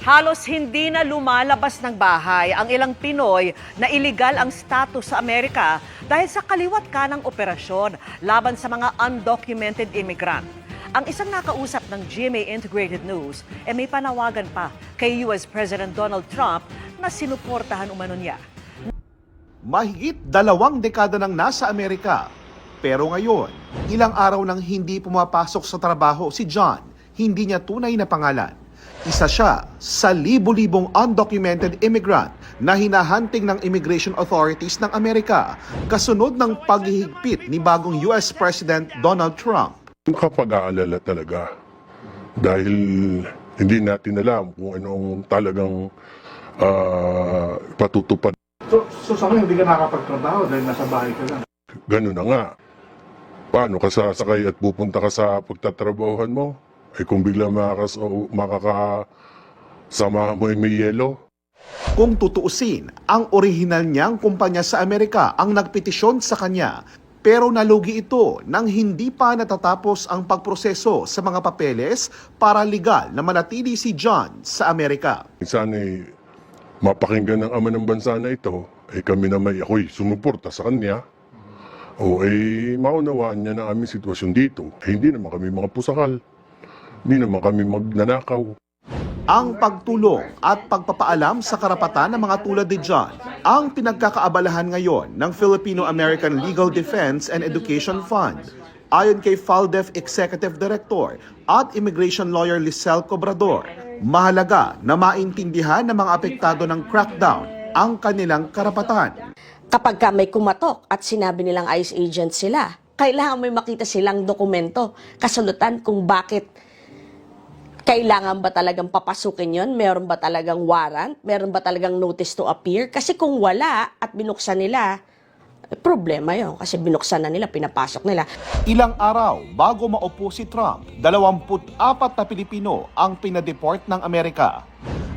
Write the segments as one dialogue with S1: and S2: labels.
S1: Halos hindi na lumalabas ng bahay ang ilang Pinoy na iligal ang status sa Amerika dahil sa kaliwat kanang operasyon laban sa mga undocumented immigrant. Ang isang nakausap ng GMA Integrated News ay may panawagan pa kay US President Donald Trump na sinuportahan umano niya.
S2: Mahigit dalawang dekada nang nasa Amerika. Pero ngayon, ilang araw nang hindi pumapasok sa trabaho si John, hindi niya tunay na pangalan. Isa siya sa libo-libong undocumented immigrant na hinahunting ng immigration authorities ng Amerika kasunod ng paghihigpit ni bagong US President Donald Trump.
S3: Nakapag-aalala talaga. Dahil hindi natin alam kung anong talagang ah, patutupad.
S4: So, so sa hindi ka nakakapagtrabaho dahil nasa bahay ka lang.
S3: Ganun na nga. Paano ka sasakay at pupunta ka sa pagtatrabahuhan mo? Eh kung bigla makakas o makakasama mo ay may yelo,
S2: Kung tutuusin, ang orihinal niyang kumpanya sa Amerika ang nagpetisyon sa kanya pero nalugi ito nang hindi pa natatapos ang pagproseso sa mga papeles para legal na manatili si John sa Amerika.
S3: sana ay mapakinggan ng ama ng bansa na ito, eh kami na may ako'y sumuporta sa kanya. O eh maunawaan niya na aming sitwasyon dito. Eh, hindi naman kami mga pusakal. Hindi naman kami magnanakaw.
S2: Ang pagtulong at pagpapaalam sa karapatan ng mga tulad ni John ang pinagkakaabalahan ngayon ng Filipino-American Legal Defense and Education Fund. Ayon kay FALDEF Executive Director at Immigration Lawyer Lisel Cobrador, mahalaga na maintindihan ng mga apektado ng crackdown ang kanilang karapatan.
S5: kapag ka may kumatok at sinabi nilang ICE agent sila, kailangan may makita silang dokumento, kasalutan kung bakit kailangan ba talagang papasukin yon? Meron ba talagang warrant? Meron ba talagang notice to appear? Kasi kung wala at binuksan nila, problema yon kasi binuksan na nila, pinapasok nila.
S2: Ilang araw bago maupo si Trump, 24 na Pilipino ang pinadeport ng Amerika.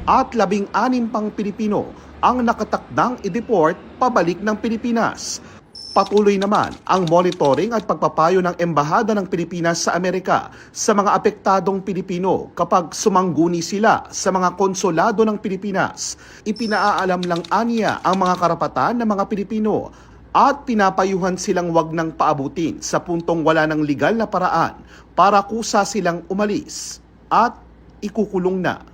S2: At labing anim pang Pilipino ang nakatakdang i-deport pabalik ng Pilipinas. Patuloy naman ang monitoring at pagpapayo ng Embahada ng Pilipinas sa Amerika sa mga apektadong Pilipino kapag sumangguni sila sa mga konsulado ng Pilipinas. Ipinaalam lang aniya ang mga karapatan ng mga Pilipino at pinapayuhan silang wag ng paabutin sa puntong wala ng legal na paraan para kusa silang umalis at ikukulong na.